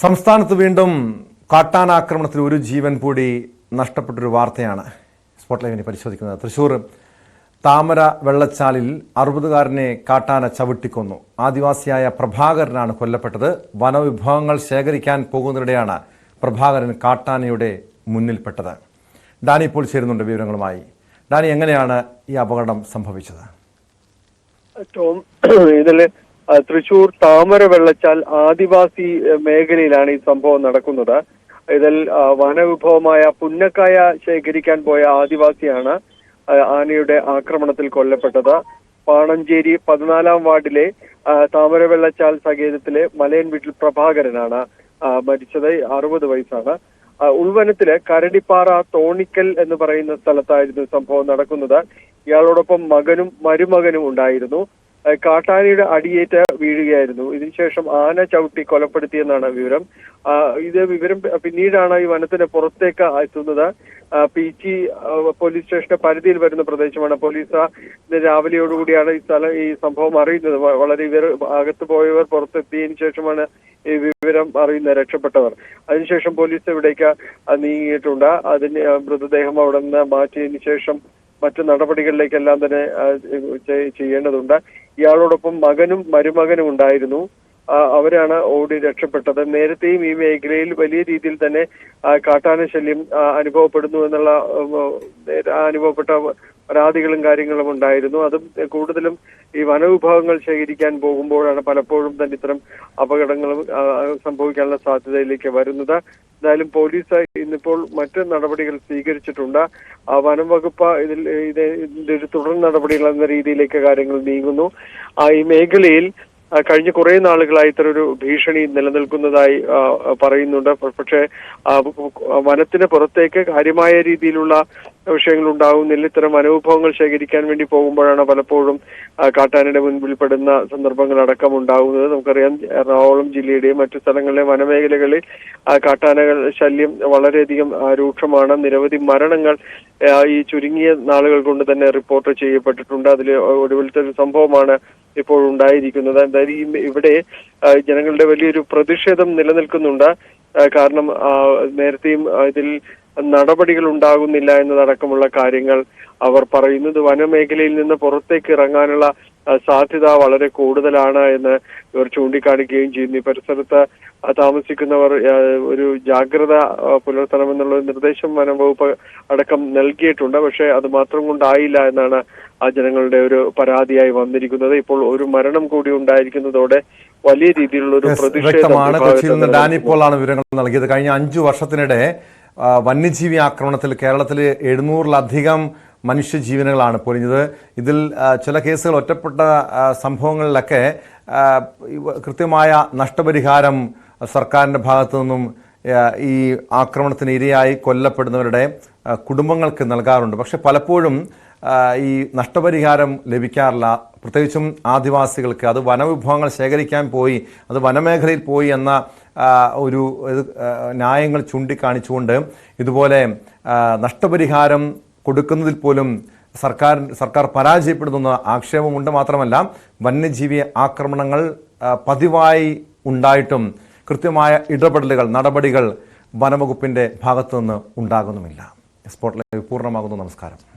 സംസ്ഥാനത്ത് വീണ്ടും കാട്ടാനാക്രമണത്തിൽ ഒരു ജീവൻ കൂടി നഷ്ടപ്പെട്ടൊരു വാർത്തയാണ് സ്പോട്ട് ലൈവിനെ പരിശോധിക്കുന്നത്. തൃശൂർ താമര വെള്ളച്ചാലിൽ അറുപതുകാരനെ കാട്ടാന ചവിട്ടിക്കൊന്നു. ആദിവാസിയായ പ്രഭാകരനാണ് കൊല്ലപ്പെട്ടത്. വനവിഭവങ്ങൾ ശേഖരിക്കാൻ പോകുന്നതിനിടെയാണ് പ്രഭാകരൻ കാട്ടാനയുടെ മുന്നിൽപ്പെട്ടത്. ഡാനി ഇപ്പോൾ ചേരുന്നുണ്ട് വിവരങ്ങളുമായി. ഡാനി എങ്ങനെയാണ് ഈ അപകടം സംഭവിച്ചത്? ആ, തൃശൂർ താമര വെള്ളച്ചാൽ ആദിവാസി മേഖലയിലാണ് ഈ സംഭവം നടക്കുന്നത്. ഇതിൽ വനവിഭവമായ പുന്നക്കായ ശേഖരിക്കാൻ പോയ ആദിവാസിയാണ് ആനയുടെ ആക്രമണത്തിൽ കൊല്ലപ്പെട്ടത്. പാണഞ്ചേരി പതിനാലാം വാർഡിലെ താമര വെള്ളച്ചാൽ സകേതത്തിലെ മലയൻ വീട്ടിൽ പ്രഭാകരനാണ് മരിച്ചത്. അറുപത് വയസ്സാണ്. ഉൾവനത്തിലെ കരടിപ്പാറ തോണിക്കൽ എന്ന് പറയുന്ന സ്ഥലത്തായിരുന്നു സംഭവം നടക്കുന്നത്. ഇയാളോടൊപ്പം മകനും മരുമകനും ഉണ്ടായിരുന്നു. കാട്ടാനയുടെ അടിയേറ്റ് വീഴുകയായിരുന്നു. ഇതിനുശേഷം ആന ചവിട്ടി കൊലപ്പെടുത്തിയെന്നാണ് വിവരം. ഇത് വിവരം പിന്നീടാണ് ഈ വനത്തിന് പുറത്തേക്ക് എത്തുന്നത്. പീച്ചി പോലീസ് സ്റ്റേഷന്റെ പരിധിയിൽ വരുന്ന പ്രദേശമാണ്. പോലീസ് രാവിലെയോടുകൂടിയാണ് ഈ സ്ഥലം ഈ സംഭവം അറിയുന്നത്. വളരെ ഇവർ അകത്ത് പോയവർ പുറത്തെത്തിയതിനു ശേഷമാണ് ഈ വിവരം അറിയുന്നത് രക്ഷപ്പെട്ടവർ. അതിനുശേഷം പോലീസ് ഇവിടേക്ക് നീങ്ങിയിട്ടുണ്ട്. അതിന് മൃതദേഹം അവിടെ നിന്ന് മാറ്റിയതിനു ശേഷം മറ്റു നടപടികളിലേക്കെല്ലാം തന്നെ ചെയ്യേണ്ടതുണ്ട്. ഇയാളോടൊപ്പം മകനും മരുമകനും ഉണ്ടായിരുന്നു. അവരാണ് ഓടി രക്ഷപ്പെട്ടത്. നേരത്തെയും ഈ മേഖലയിൽ വലിയ രീതിയിൽ തന്നെ കാട്ടാന ശല്യം അനുഭവപ്പെടുന്നു എന്നുള്ള അനുഭവപ്പെട്ട പരാതികളും കാര്യങ്ങളും ഉണ്ടായിരുന്നു. അതും കൂടുതലും ഈ വനവിഭാഗങ്ങൾ ശേഖരിക്കാൻ പോകുമ്പോഴാണ് പലപ്പോഴും തന്നെ ഇത്തരം അപകടങ്ങളും സംഭവിക്കാനുള്ള സാധ്യതയിലേക്ക് വരുന്നത്. എന്തായാലും പോലീസ് ഇന്നിപ്പോൾ മറ്റ് നടപടികൾ സ്വീകരിച്ചിട്ടുണ്ട്. ആ, വനം വകുപ്പ് ഇതിൽ ഇത് ഇതിന്റെ ഒരു തുടർ നടപടികൾ എന്ന രീതിയിലേക്ക് കാര്യങ്ങൾ നീങ്ങുന്നു. ഈ മേഖലയിൽ കഴിഞ്ഞ കുറെ നാളുകളായി ഇത്തരം ഒരു ഭീഷണി നിലനിൽക്കുന്നതായി പറയുന്നുണ്ട്. പക്ഷേ വനത്തിന് പുറത്തേക്ക് കാര്യമായ രീതിയിലുള്ള വിഷയങ്ങൾ ഉണ്ടാകുന്നില്ല ഇത്തരം അനുഭവങ്ങൾ ശേഖരിക്കാൻ വേണ്ടി പോകുമ്പോഴാണ് പലപ്പോഴും കാട്ടാനയുടെ മുൻപിൽ പെടുന്ന സന്ദർഭങ്ങൾ അടക്കം ഉണ്ടാകുന്നത് നമുക്കറിയാം എറണാകുളം ജില്ലയുടെയും മറ്റു സ്ഥലങ്ങളിലെ വനമേഖലകളിൽ കാട്ടാനകൾ ശല്യം വളരെയധികം രൂക്ഷമാണ്. നിരവധി മരണങ്ങൾ ഈ ചുരുങ്ങിയ നാളുകൾ കൊണ്ട് തന്നെ റിപ്പോർട്ട് ചെയ്യപ്പെട്ടിട്ടുണ്ട്. അതിൽ ഒടുവിലത്തെ ഒരു സംഭവമാണ് ഇപ്പോൾ ഉണ്ടായിരിക്കുന്നത്. എന്തായാലും ഇവിടെ ജനങ്ങളുടെ വലിയൊരു പ്രതിഷേധം നിലനിൽക്കുന്നുണ്ട്. കാരണം നേരത്തെയും ഇതിൽ നടപടികൾ ഉണ്ടാകുന്നില്ല എന്നതടക്കമുള്ള കാര്യങ്ങൾ അവർ പറയുന്നത് വനമേഖലയിൽ നിന്ന് പുറത്തേക്ക് ഇറങ്ങാനുള്ള സാധ്യത വളരെ കൂടുതലാണ് എന്ന് ഇവർ ചൂണ്ടിക്കാണിക്കുകയും ചെയ്യുന്നു. ഈ പരിസരത്ത് താമസിക്കുന്നവർ ഒരു ജാഗ്രത പുലർത്തണമെന്നുള്ള നിർദ്ദേശം വനംവകുപ്പ് അടക്കം നൽകിയിട്ടുണ്ട്. പക്ഷേ അത് മാത്രം കൊണ്ടായില്ല എന്നാണ് ആ ജനങ്ങളുടെ ഒരു പരാതിയായി വന്നിരിക്കുന്നത്. ഇപ്പോൾ ഒരു മരണം കൂടി ഉണ്ടായിരിക്കുന്നതോടെ വലിയ രീതിയിലുള്ള ഒരു പ്രതിഷേധമാണ് ഡാനി പോളാണ് വിവരങ്ങൾ നൽകിയത്. കഴിഞ്ഞ അഞ്ചു വർഷത്തിനിടെ വന്യജീവി ആക്രമണത്തിൽ കേരളത്തിൽ എഴുന്നൂറിലധികം മനുഷ്യജീവനുകളാണ് പൊലിഞ്ഞത്. ഇതിൽ ചില കേസുകൾ ഒറ്റപ്പെട്ട സംഭവങ്ങളിലൊക്കെ കൃത്യമായ നഷ്ടപരിഹാരം സർക്കാരിന്റെ ഭാഗത്തു നിന്നും ഈ ആക്രമണത്തിന് ഇരയായി കൊല്ലപ്പെടുന്നവരുടെ കുടുംബങ്ങൾക്ക് നൽകാറുണ്ട്. പക്ഷെ പലപ്പോഴും ഈ നഷ്ടപരിഹാരം ലഭിക്കാറില്ല. പ്രത്യേകിച്ചും ആദിവാസികൾക്ക് അത് വനവിഭവങ്ങൾ ശേഖരിക്കാൻ പോയി അത് വനമേഖലയിൽ പോയി എന്ന ഒരു ന്യായങ്ങൾ ചൂണ്ടിക്കാണിച്ചുകൊണ്ട് ഇതുപോലെ നഷ്ടപരിഹാരം കൊടുക്കുന്നതിൽ പോലും സർക്കാർ സർക്കാർ പരാജയപ്പെടുന്ന ആക്ഷേപമുണ്ട് മാത്രമല്ല വന്യജീവി ആക്രമണങ്ങൾ പതിവായി ഉണ്ടായിട്ടും കൃത്യമായ ഇടപെടലുകൾ നടപടികൾ വനവകുപ്പിന്റെ ഭാഗത്തുനിന്ന് ഉണ്ടാകുന്നുമില്ല. Spot live പൂർണമാകുന്നു. നമസ്കാരം.